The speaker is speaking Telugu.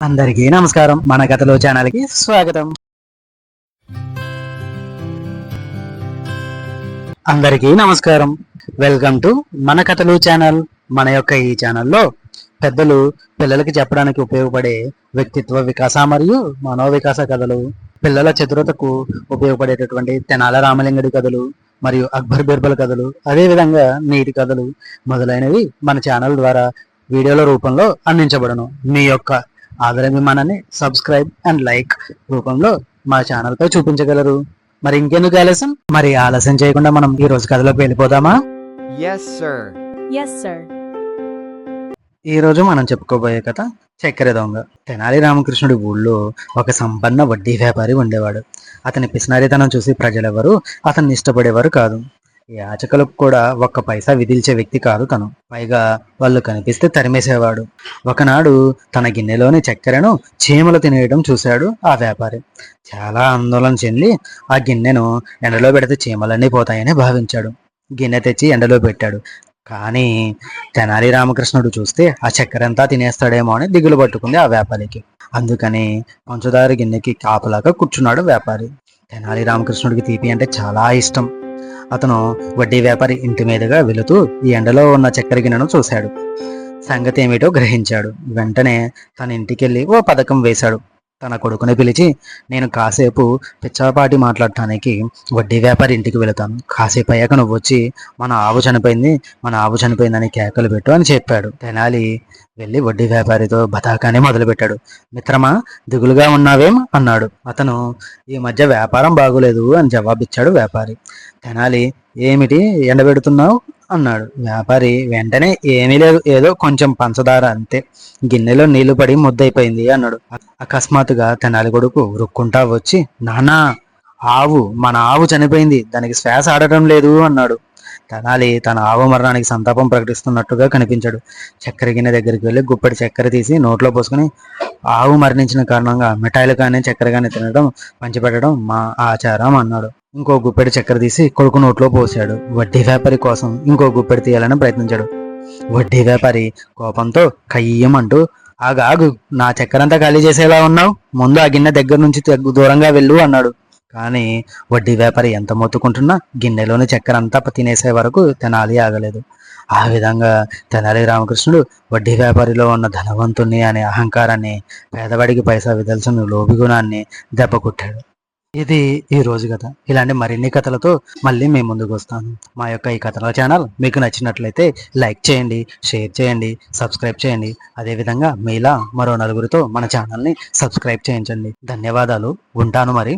అందరికీ నమస్కారం. మన కథలో ఛానల్కి స్వాగతం. అందరికీ నమస్కారం. వెల్కమ్ టు మన కథలు ఛానల్. మన యొక్క ఈ ఛానల్లో పెద్దలు పిల్లలకి చెప్పడానికి ఉపయోగపడే వ్యక్తిత్వ వికాస మరియు మనోవికాస కథలు పిల్లల చతురతకు ఉపయోగపడేటటువంటి తెనాల రామలింగడి కథలు మరియు అక్బర్ బిర్బల్ కథలు అదే విధంగా కథలు మొదలైనవి మన ఛానల్ ద్వారా వీడియోల రూపంలో అందించబడను. మీ యొక్క ఆదరాభిమానాన్ని సబ్స్క్రైబ్ అండ్ లైక్ రూపంలో మా ఛానల్ పై చూపించగలరు. మరి ఇంకెందుకు ఆలస్యం? మరి ఆలస్యం చేయకుండా మనం ఈ రోజు కథలోకి వెళ్ళిపోదామా? Yes, sir. Yes, sir. ఈ రోజు మనం చెప్పుకోబోయే కథ చక్కెర దొంగ. తెనాలి రామకృష్ణుడి ఊళ్ళో ఒక సంపన్న వడ్డీ వ్యాపారి ఉండేవాడు. అతని పిసినారితనం చూసి ప్రజలెవరూ అతన్ని ఇష్టపడేవారు కాదు. యాచకులకు కూడా ఒక్క పైసా విధిల్చే వ్యక్తి కాదు తను. పైగా వాళ్ళు కనిపిస్తే తరిమేసేవాడు. ఒకనాడు తన గిన్నెలోని చక్కెరను చీమలు తినేయడం చూశాడు ఆ వ్యాపారి. చాలా ఆందోళన చెంది ఆ గిన్నెను ఎండలో పెడితే చీమలన్నీ పోతాయని భావించాడు. గిన్నె తెచ్చి ఎండలో పెట్టాడు. కానీ తెనాలి రామకృష్ణుడు చూస్తే ఆ చక్కెర అంతా తినేస్తాడేమో అని దిగులు పట్టుకుంది ఆ వ్యాపారికి. అందుకని పంచదార గిన్నెకి కాపలాగా కూర్చున్నాడు వ్యాపారి. తెనాలి రామకృష్ణుడికి తీపి అంటే చాలా ఇష్టం. అతను వడ్డీ వ్యాపారి ఇంటి మీదుగా వెళుతూ ఈ ఎండలో ఉన్న చక్కెర గిన్నెను చూశాడు. సంగతి ఏమిటో గ్రహించాడు. వెంటనే తన ఇంటికెళ్ళి ఓ పథకం వేశాడు. తన కొడుకుని పిలిచి నేను కాసేపు పిచ్చాపాటి మాట్లాడటానికి వడ్డీ వ్యాపారి ఇంటికి వెళతాను. కాసేపు అయ్యాక నువ్వు వచ్చి మన ఆవు చనిపోయింది మన ఆవు చనిపోయిందని కేకలు పెట్టు అని చెప్పాడు. తెనాలి వెళ్ళి వడ్డీ వ్యాపారితో బతాకానే మొదలుపెట్టాడు. మిత్రమా దిగులుగా ఉన్నావేం? అన్నాడు. అతను ఈ మధ్య వ్యాపారం బాగోలేదు అని జవాబిచ్చాడు వ్యాపారి. తెనాలి ఏమిటి ఎండబెడుతున్నావు? అన్నాడు. వ్యాపారి వెంటనే ఏమీ లేదు ఏదో కొంచెం పంచదార అంతే. గిన్నెలో నీళ్ళు పడి ముద్దయిపోయింది అన్నాడు. అకస్మాత్తుగా తెనాలి కొడుకు రుక్కుంటా వచ్చి నానా ఆవు మన ఆవు చనిపోయింది. దానికి శ్వాస ఆడటం లేదు అన్నాడు. తెనాలి తన ఆవు మరణానికి సంతాపం ప్రకటిస్తున్నట్టుగా కనిపించాడు. చక్కెర గిన్నె దగ్గరికి వెళ్ళి గుప్పటి చక్కెర తీసి నోట్లో పోసుకుని ఆవు మరణించిన కారణంగా మిఠాయిలు కానీ చక్కెర కానీ తినడం పంచిపెట్టడం మా ఆచారం అన్నాడు. ఇంకో గుప్పెడు చక్కెర తీసి కొడుకు నోట్లో పోసాడు. వడ్డీ వ్యాపారి కోసం ఇంకో గుప్పెడు తీయాలని ప్రయత్నించాడు. వడ్డీ వ్యాపారి కోపంతో కయ్యమంటూ ఆగాగు నా చక్కెరంతా ఖాళీ చేసేలా ఉన్నావు? ముందు ఆ గిన్నె దగ్గర నుంచి దూరంగా వెళ్ళు అన్నాడు. కానీ వడ్డీ వ్యాపారి ఎంత మొత్తుకుంటున్నా గిన్నెలోని చక్కెర అంతా తినేసే వరకు తెనాలి ఆగలేదు. ఆ విధంగా తెనాలి రామకృష్ణుడు వడ్డీ వ్యాపారిలో ఉన్న ధనవంతుణ్ణి అనే అహంకారాన్ని పేదవాడికి పైసా విదల్సిన లోబి గుణాన్ని దెబ్బకొట్టాడు ఇది ఈ రోజు కథ. ఇలాంటి మరిన్ని కథలతో మళ్ళీ మేము ముందుకు వస్తాను. మా యొక్క ఈ కథల ఛానల్ మీకు నచ్చినట్లయితే లైక్ చేయండి షేర్ చేయండి సబ్స్క్రైబ్ చేయండి. అదేవిధంగా మీలా మరో నలుగురితో మన ఛానల్ని సబ్స్క్రైబ్ చేయించండి. ధన్యవాదాలు. ఉంటాను మరి.